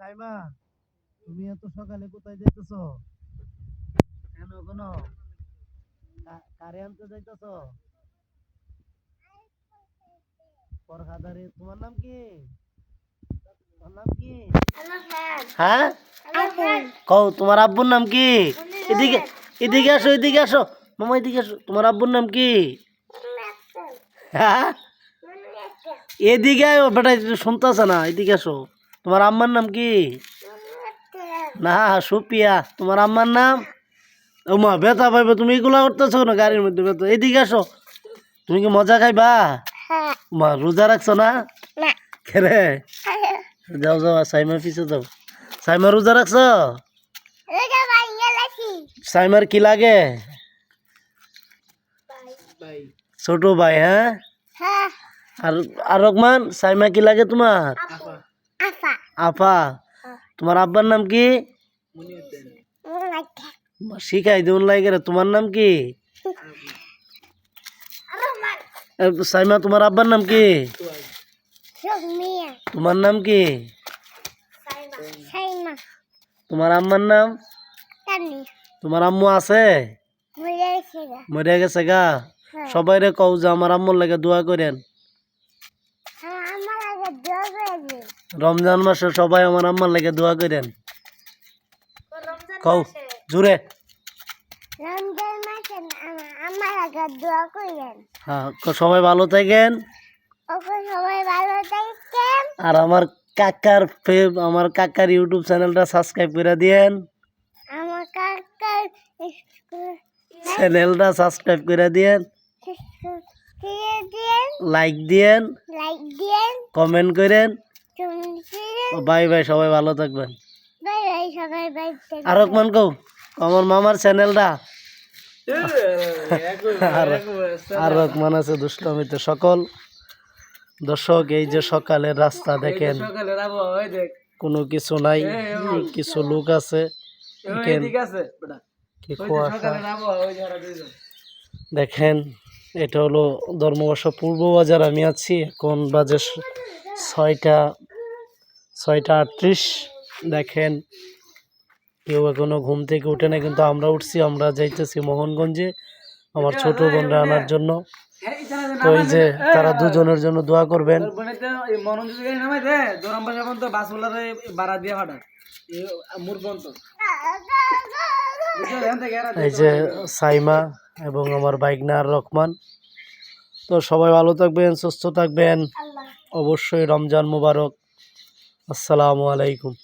সাইমা তুমি এত সকালে কোথায় যাইতেছ? কেন কোনো কারে আনতে যাইতেছ? পরখাদারে তোমার নাম কি? তোমার নাম কি? হ্যাঁ? কও, তোমার আব্বুর নাম কি? এদিকে এদিকে আসো এদিকে আসো। মামা, এদিকে আসো। তোমার আব্বুর নাম কি? হ্যাঁ? এদিকে বেটা, শুনতেছে না। এদিকে আসো। তোমার আম্মার নাম কি? না সুপিয়া। তোমার আম্মার নাম? ও মা ব্যথা পাইবে। তুমি এগুলা করতেছো না গাড়ির মধ্যে ব্যথা? এদিকে আসো। তুমি কি মজা খাইবা? মা রোজা রাখছো না? খেরে। যাও যাও সাইমার পিছে যাও। সাইমা রোজা রাখছো? সাইমার কি লাগে? ছোট ভাই হ্যাঁ? আর আর রকমান সাইমা কি লাগে তোমার? আপা তোমার আব্বার নাম কি? শিখাই দিউন লাগে তোমার নাম কি? সাইমা তোমার আব্বার নাম কি? তোমার নাম কি? তোমার আম্মার নাম? তোমার আম্মু আছে? মরে গেছে গা। সবাই রে কও যে আমার আম্মুর লাগে দোয়া করেন। রমজান মাসে সবাই আমার আম্মার লাগে দোয়া করেন। কও জুড়ে হ্যাঁ সবাই ভালো থাকেন। আর আমার কাকার ফে- আমার কাকার ইউটিউব চ্যানেলটা সাবস্ক্রাইব করে দিয়েন। আমার কাকার চ্যানেলটা সাবস্ক্রাইব করে দিয়েন। দিয়ে লাইক দিয়েন। লাইক দিন কমেন্ট করেন। বাই বাই সবাই ভালো থাকবেন। বাই বাই সবাই বাই আর রকমান কও আমার মামার চ্যানেলটা? আর আর রকমান আছে দুষ্টমিতে। সকল দর্শক এই যে সকালের রাস্তা দেখেন কোনো কিছু নাই কিছু লোক আছে দেখেন কি এটা হলো ধর্মবর্ষ পূর্ব বাজার। আমি আছি এখন বাজে ছয়টা ছয়টা আটত্রিশ। দেখেন কেউ এখনও ঘুম থেকে উঠে না কিন্তু আমরা উঠছি আমরা যাইতেছি মোহনগঞ্জে আমার ছোট বোনরা আনার জন্য। তো এই যে তারা দুজনের জন্য দোয়া করবেন। এই যে সাইমা এবং আমার বাইকনার রহমান তো সবাই ভালো থাকবেন সুস্থ থাকবেন। অবশ্যই রমজান মুবারক। আসসালামু আলাইকুম।